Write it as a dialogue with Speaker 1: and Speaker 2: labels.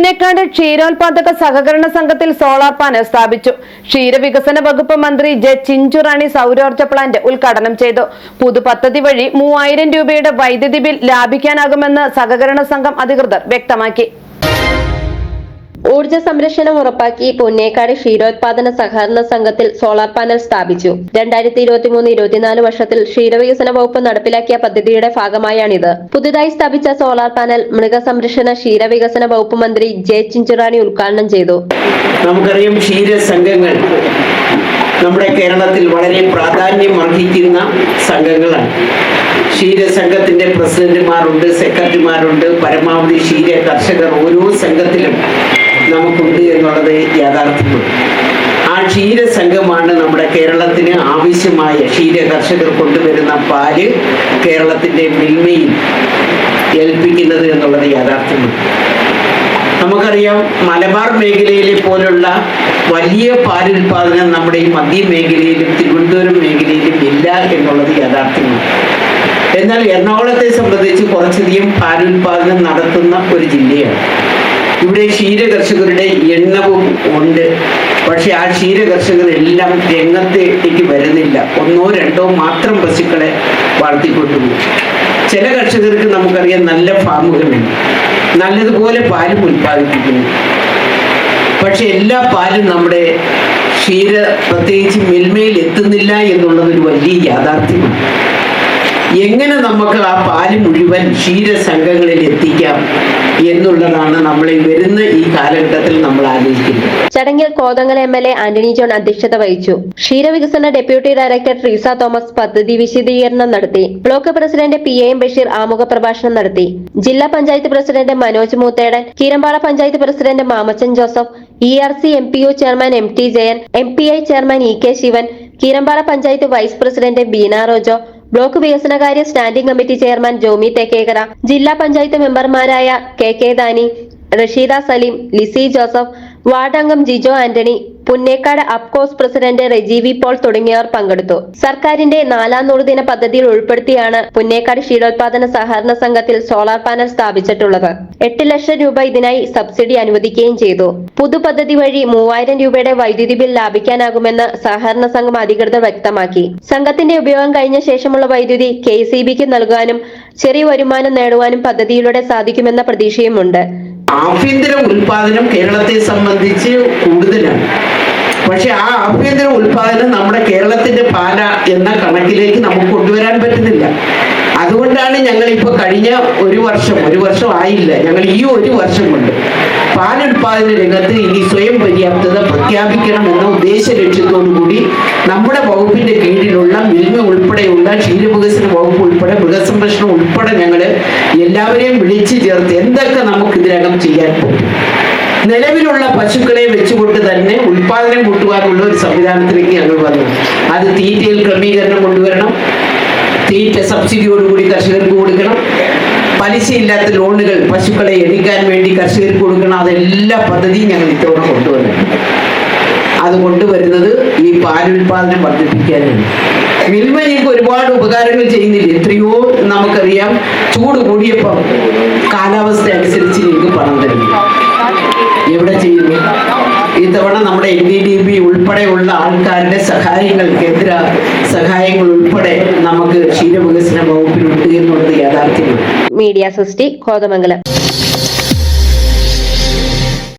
Speaker 1: പുന്നേക്കാട് ക്ഷീരോത്പാദക സഹകരണ സംഘത്തിൽ solar panel സ്ഥാപിച്ചു. ക്ഷീരവികസന വകുപ്പ് മന്ത്രി ജെ ചിഞ്ചുറാണി സൗരോർജ പ്ലാന്റ് ഉദ്ഘാടനം ചെയ്തു. പുതു പദ്ധതി വഴി മൂവായിരം രൂപയുടെ വൈദ്യുതി ബിൽ ലാഭിക്കാനാകുമെന്ന് സഹകരണ സംഘം അധികൃതർ വ്യക്തമാക്കി.
Speaker 2: ഊർജ സംരക്ഷണം ഉറപ്പാക്കി പൊന്നേക്കാട് ക്ഷീരോത്പാദന സഹകരണ സംഘത്തിൽ സോളാർ പാനൽ സ്ഥാപിച്ചു. രണ്ടായിരത്തി ഇരുപത്തിമൂന്ന് ഇരുപത്തിനാല് വർഷത്തിൽ ക്ഷീരവികസന വകുപ്പ് നടപ്പിലാക്കിയ പദ്ധതിയുടെ ഭാഗമായാണിത്. പുതുതായി സ്ഥാപിച്ച സോളാർ പാനൽ മൃഗസംരക്ഷണ ക്ഷീരവികസന വകുപ്പ് മന്ത്രി ജെ ചിഞ്ചുറാണി ഉദ്ഘാടനം ചെയ്തു.
Speaker 3: നമുക്കറിയാം ക്ഷീര സംഘങ്ങൾ നമ്മുടെ കേരളത്തിൽ വളരെ പ്രാധാന്യം അർഹിക്കുന്ന സംഘങ്ങളാണ്. ക്ഷീര സംഘത്തിന്റെ പ്രസിഡന്റുമാരുണ്ട് സെക്രട്ടറിമാരുണ്ട് പരമാവധി ക്ഷീര കർഷകർ ഓരോ സംഘത്തിലും നമുക്കുണ്ട് എന്നുള്ളത് യാഥാർത്ഥ്യമാണ്. ആ ക്ഷീര സംഘമാണ് നമ്മുടെ കേരളത്തിന് ആവശ്യമായ ക്ഷീര കർഷകർ കൊണ്ടുവരുന്ന പാൽ കേരളത്തിന്റെ മിൽമയിൽ ഏൽപ്പിക്കുന്നത് എന്നുള്ളത് യാഥാർത്ഥ്യമാണ്. നമുക്കറിയാം മലബാർ മേഖലയിലെ പോലുള്ള വലിയ പാലുൽപാദനം നമ്മുടെ ഈ മധ്യ മേഖലയിലും തിരുവനന്തപുരം മേഖലയിലും ഇല്ല എന്നുള്ളത് യാഥാർത്ഥ്യമാണ്. എന്നാൽ എറണാകുളത്തെ സംബന്ധിച്ച് കുറച്ചധികം പാലുൽപാദനം നടത്തുന്ന ഒരു ജില്ലയാണ്. ഇവിടെ ക്ഷീര കർഷകരുടെ എണ്ണവും ഉണ്ട്. പക്ഷെ ആ ക്ഷീര കർഷകരെല്ലാം രംഗത്തേക്ക് വരുന്നില്ല. ഒന്നോ രണ്ടോ മാത്രം പശുക്കളെ വളർത്തിക്കൊണ്ടുപോകും. ചില കർഷകർക്ക് നമുക്കറിയാം നല്ല ഫാമുകളുണ്ട്. നല്ലതുപോലെ പാലും ഉൽപ്പാദിപ്പിക്കുന്നു. പക്ഷെ എല്ലാ പാലും നമ്മുടെ ക്ഷീര പ്രത്യേകിച്ച് മിൽമയിൽ എത്തുന്നില്ല എന്നുള്ളതൊരു വലിയ യാഥാർത്ഥ്യമാണ്. എങ്ങനെ നമുക്ക് ആ പാൽ മുഴുവൻ ക്ഷീര സംഘങ്ങളിൽ എത്തിക്കാം എന്നുള്ളതാണ് നമ്മൾ വരുന്ന ഈ കാലഘട്ടത്തിൽ നമ്മൾ ആലോചിക്കുന്നത്.
Speaker 2: ചടങ്ങിൽ Kothamangalam M L A Antony John അധ്യക്ഷത വഹിച്ചു. ക്ഷീരവികസന ഡെപ്യൂട്ടി ഡയറക്ടർ റീസ തോമസ് പദ്ധതി വിശദീകരണം നടത്തി. Block president P M Basheer ആമുഖ പ്രഭാഷണം നടത്തി. ജില്ലാ panchayat president Manoj Moothedan Keerampara panchayat president Mamachan Joseph E R C M P O chairman M T Jayan M P I chairman E K Sivan Keerampara panchayat vice president Beena Rojo block വികസനകാര്യ standing committee chairman Jomy Thekkekara ജില്ലാ പഞ്ചായത്ത് മെമ്പർമാരായ K K Dani Rasheeda Saleem Lissy Joseph ward അംഗം Jijo Antony Punnekad APCOS president Rejeevi Paul തുടങ്ങിയവർ പങ്കെടുത്തു. സർക്കാരിന്റെ നാലാം നൂറുദിന പദ്ധതിയിൽ ഉൾപ്പെടുത്തിയാണ് പുന്നേക്കാട് ക്ഷീരോത്പാദന സഹകരണ സംഘത്തിൽ സോളാർ പാനൽ സ്ഥാപിച്ചിട്ടുള്ളത്. എട്ട് ലക്ഷം രൂപ ഇതിനായി സബ്സിഡി അനുവദിക്കുകയും ചെയ്തു. പുതുപദ്ധതി വഴി മൂവായിരം രൂപയുടെ വൈദ്യുതി ബിൽ ലാഭിക്കാനാകുമെന്ന് സഹകരണ സംഘം അധികൃതർ വ്യക്തമാക്കി. സംഘത്തിന്റെ ഉപയോഗം കഴിഞ്ഞ ശേഷമുള്ള വൈദ്യുതി കെ നൽകാനും ചെറിയ വരുമാനം നേടുവാനും പദ്ധതിയിലൂടെ സാധിക്കുമെന്ന പ്രതീക്ഷയുമുണ്ട്.
Speaker 3: ആഭ്യന്തര ഉൽപാദനം കേരളത്തെ സംബന്ധിച്ച് കൂടുതലാണ്. പക്ഷെ ആ ആഭ്യന്തര ഉൽപാദനം നമ്മുടെ കേരളത്തിന്റെ പാല എന്ന കണക്കിലേക്ക് നമുക്ക് കൊണ്ടുവരാൻ പറ്റുന്നില്ല. അതുകൊണ്ടാണ് ഞങ്ങൾ ഇപ്പൊ കഴിഞ്ഞ ഒരു വർഷം ഒരു വർഷം ആയില്ല. ഞങ്ങൾ ഈ ഒരു വർഷം കൊണ്ട് പാലുൽപാദന രംഗത്ത് ഇനി സ്വയം പര്യാപ്തത പ്രഖ്യാപിക്കണം എന്ന ഉദ്ദേശ ലക്ഷ്യത്തോടുകൂടി നമ്മുടെ വകുപ്പിന്റെ കീഴിലുള്ള മിൽമ ഉൾപ്പെടെയുള്ള ക്ഷീരവികസന വകുപ്പ് ഉൾപ്പെടെ മൃഗസംരക്ഷണം ഉൾപ്പെടെ ഞങ്ങൾ എല്ലാവരെയും വിളിച്ചു ചേർത്ത് എന്തൊക്കെ നമുക്ക് ഇതിനകം ചെയ്യാൻ പറ്റും. നിലവിലുള്ള പശുക്കളെ വെച്ചുകൊണ്ട് തന്നെ ഉൽപാദനം കൂട്ടുവാനുള്ള ഒരു സംവിധാനത്തിലേക്ക് ഞങ്ങൾ വന്നു. അത് തീറ്റയിൽ ക്രമീകരണം കൊണ്ടുവരണം. തീറ്റ സബ്സിഡിയോടുകൂടി കർഷകർക്ക് കൊടുക്കണം. പലിശയില്ലാത്ത ലോണുകൾ പശുക്കളെ എടുക്കാൻ വേണ്ടി കർഷകർക്ക് കൊടുക്കണം. അതെല്ലാ പദ്ധതിയും ഞങ്ങൾ ഇത്തവണ കൊണ്ടുവന്നിട്ടുണ്ട്. അത് കൊണ്ടുവരുന്നത് ഈ പാലുൽപാദനം വർദ്ധിപ്പിക്കാനാണ്. മിൽമ ഞങ്ങൾക്ക് ഒരുപാട് ഉപകാരങ്ങൾ ചെയ്യുന്നില്ല. എത്രയോ നമുക്കറിയാം ചൂട് കൂടിയപ്പം കാലാവസ്ഥ അനുസരിച്ച് ഞങ്ങൾക്ക് പണം തരുന്നു. എവിടെ ചെയ്യുന്നു? ഇത്തവണ നമ്മുടെ എൻ ഡി ഡി ബി ഉൾപ്പെടെയുള്ള ആൾക്കാരുടെ സഹായങ്ങൾ കേന്ദ്ര സഹായങ്ങൾ ഉൾപ്പെടെ നമുക്ക് ക്ഷീരവികസന വകുപ്പിലുണ്ട് എന്നുള്ളത് യാഥാർത്ഥ്യമാണ്.
Speaker 2: മീഡിയ സൃഷ്ടി കോതമംഗലം.